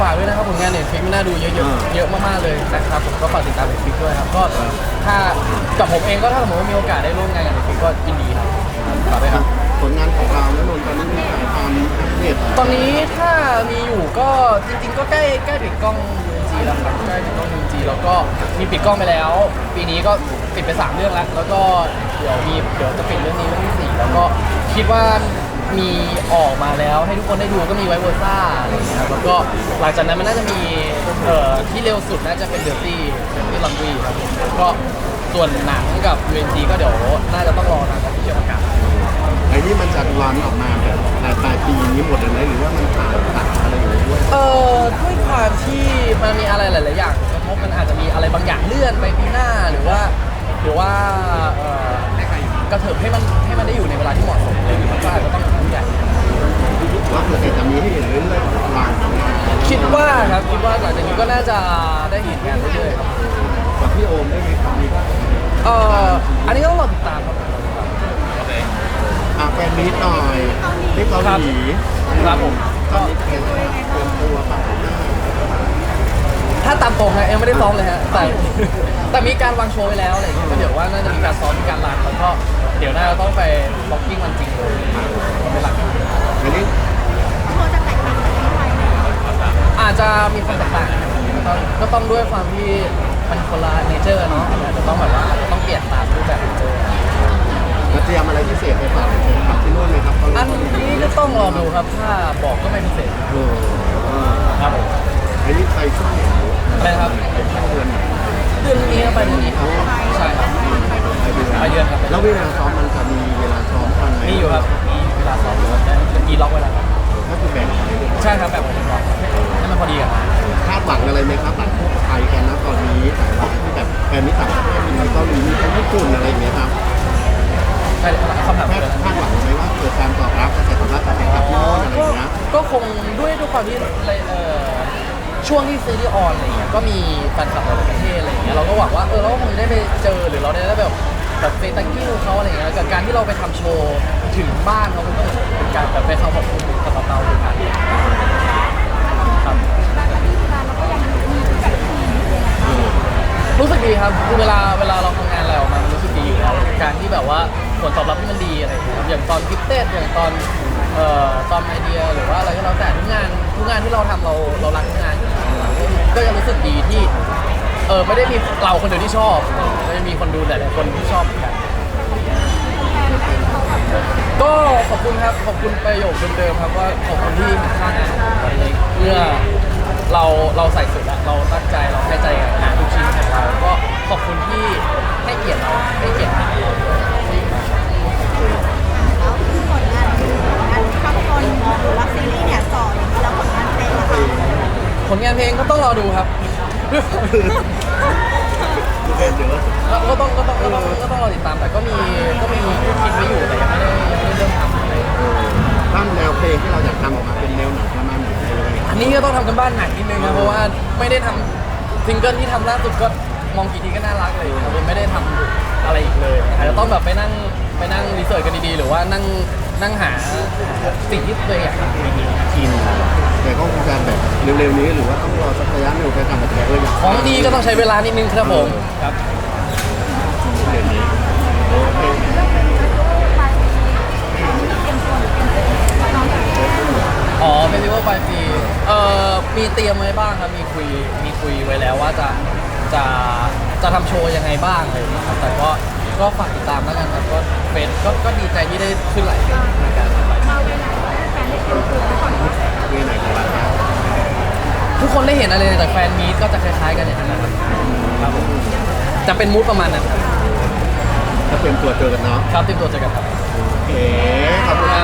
ฝากด้วยนะครับผลงานเน็ตฟิกน่าดูเยอะอ่าๆเยอะมากๆเลยนะครับผมก็ฝากติดตามเน็ตฟิกด้วยครับก็ถ้ากับผมเองก็ถ้าสมมติว่ามีโอกาสได้ร่วมงานกับเน็ตฟิกก็ยินดีครับฝากด้วยครับผลงานของเราแล้วนนท์ตอนนี้มีถ่ายทำอัปเดตตอนนี้ถ้ามีอยู่ก็จริงๆ ก็ใกล้ใกล้ปิดกล้องยูจีแล้วครับใกล้ปิดกล้องยูจีแล้วก็มีปิดกล้องไปแล้ว ปีนี้ก็ปิดไปสามเรื่องแล้วแล้วก็เดี๋ยวมีเดี๋ยวจะปิดเรื่องนี้เรื่องที่สี่แล้วก็คิดว่า มีออกมาแล้วให้ทุกคนได้ดูก็มีไวเวอร์ซ่าอะไรอย่างเงี้ยครับแล้วก็หลังจากนั้นมันน่าจะมีเอ่อที่เร็วสุดน่าจะเป็นเดอร์ตี้เดอร์ตี้ลอนดรีครับผมแล้วก็ส่วนหนังกับ UNG ก็เดี๋ยวน่าจะต้องรอทางออฟฟิเชียลประกาศไอ้นี่มันจะรันออกมาแบบปลายปลายปีนี้หมดเลยไหมหรือว่ามันถ่ายตัดอะไรอยู่ด้วยเอ่อด้วยความที่มันมีอะไรหลาย ๆ อย่างกระทบมันอาจจะมีอะไรบางอย่างเลื่อนไปปีหน้าหรือว่า หรือว่า ระเถิบให้มันให้มันได้อยู่ในเวลาที่เหมาะสมเลยมันก็อาจจะต้องทำใหญ่ว่าคือจะมีให้เห็นเรื่อยๆรันของเราคิดว่าครับคิดว่าหลังจากนี้ก็น่าจะได้เห็นงานเรื่อยๆครับกับพี่โอมได้ไหมครับมีเอ่ออันนี้ก็ต้องรอติดตามครับอะแฟนมีตหน่อยที่เกาหลีครับผมตอนนี้เป็นเตรียมตัวป รับหน้าถ้าตามตรงนะยังไม่ได้ซ้อมเลยฮะแต่แต่มีการวางโชว์ไว้แล้วอะไรอย่างเงี้ยก็เดี๋ยวว่าน่าจะมีการซ้อมมีการรันแล้วก็เดี๋ยวน่าจะต้องไปบล็อกกิ้งวันจริงเลยเป็นหลักอันนี้อาจจะมีความแตกต่างก็ก็ต้องด้วยความที่มันคนละเนเจอร์เนาะอาจจะต้องแบบว่าอาจจะต้องเปลี่ยนตามรูปแบบเนเจอร์จะเตรียมอะไรพิเศษไปฝากแฟนคลับที่นู่นไหมครับเกาหลีอันนี้ก็ต้องรอดูครับถ้าบอกก็ไม่พิเศษเออเออครับผมอันนี้ไปช่วง ไหนอะไรครับไปช่วงเดือนไหนเดือนนี้ครับไปเดือนนี้ครับใช่ครับไปเดือนไปเดือนครับแล้วเวลาซ้อมมันจะมีเวลาซ้อมกันไหมมีอยู่ครับมีเวลาซ้อมอยู่ครับแต่เมื่อกี้ล็อกไว้แล้วครับก็คือแบ่งไปเรื่อยใช่ครับแบบผมล็อกให้มันพอดีกันๆคาดหวังอะไรไหมครับหลังไทยกันนะตอนนี้แต่ว่าที่แบบแฟนมิตรต่างประเทศมีเกาหลีมีทั้งญี่ปุ่นอะไรอย่างเงี้ยครับใช่คำถามคาดเลยคาดหวังไหมว่าเกิดการตอบรับกระแสตอบรับจากแฟนคลับที่โน่นอะไรอย่างเงี้ยก็คงด้วยด้วยความที่เอ่อ ช่วงที่ซีรีส์ออนอะไรเงี้ยก็มีแฟนคลับหลายประเทศอะไรเงี้ยเราก็หวังว่าเออเราก็คงจะได้ไปเจอหรือเราได้แบบแบบเฟตังกิ้วเขาอะไรเงี้ยกับการที่เราไปทำโชว์ถึงบ้านเขามันก็เหมือนเป็นการแบบไปเขาขอบคุณกับเราเหมือนกันครับรู้สึกดีครับคือเวลาเวลาเราทำงานอะไรออกมามันรู้สึกดีอยู่แล้วการที่แบบว่าผลตอบรับที่มันดีอะไรอย่างเงี้ยครับอย่างตอนกิฟเต็ดอย่างตอน เอ่อตอนไอเดียหรือว่าอะไรก็แล้วแต่ทุกงานทุกงานที่เราทำเราเรารักทุกงานอยู่แล้วก็จะรู้สึกดีที่เออไม่ได้มีเราคนเดียวที่ชอบก็จะมีคนดูหลายๆคนที่ชอบเหมือนกัน ก็ขอบคุณครับขอบคุณประโยคเดิมๆครับว่าขอบคุณที่เห็นค่างานอะไรเมื่อเราเราใส่สุดแล้วเราตั้งใจเราให้ใจกับงานทุกชิ้นของเราก็ขอบคุณที่ให้เกียรติเราให้เกียรติงานเรา แล้วผลงานงานภาพยนตร์หรือว่าซีรีส์เนี่ยต่ออย่างนี้แล้วผลงานเพลงล่ะคะ ผ ลงานเพลงก็ต้องรอดูครับแฟนเยอะก็ก็ต้องก็ต้องก็ต้องก็ต้องรอติดตามแต่ก็มีก็มีคิดไว้อยู่แต่ยังไม่ได้ยังไม่ได้เริ่มทำเลยตั้งแนวเพลงที่เราอยากทำออกมาเป็นแนวไหนประมาณไหนอะไรยังไงอันนี้ก็ต้องทำกันบ้านหนักนิดนึงนะเพราะว่าไม่ได้ทำซิงเกิลที่ทำล่าสุดก็มองกี่ทีก็น่ารักเลยครับไม่ได้ทำอะไรอีกเลยอาจจะต้องแบบไปนั่งไปนั่งรีเสิร์ชกันดีๆหรือว่านั่งนั่งหาสิ่งที่ตัวเองอยากทำดีๆกิน แต่ก็คงจะแบบเร็วๆนี้หรือว่าต้องรอสักระยะหนึ่งไปทำแบบเอออยากของดีก็ต้องใช้เวลานิดนึงครับผมครับเดือนนี้โอเคอ๋อเฟสติวัลปลายปีเอ่อมีเตรียมไว้บ้างครับมีคุยมีคุยไว้แล้วว่าจะจะจะทำโชว์ยังไงบ้างอะไรอย่างเลยครับแต่ก็ก็ฝากติดตามแล้วกันครับก็เฟสก็ก็ดีใจที่ได้ขึ้นหลาย ห็นอะไรจากแฟนมีตก็จะคล้ายๆกันอย่างนั้นนะครับครับผมจะเป็นมูดประมาณนั้นครับจะเตรียมตัวเจอกันเนาะครับเตรียมตัวเจอกันครับ โอเคขอบคุณมากครับ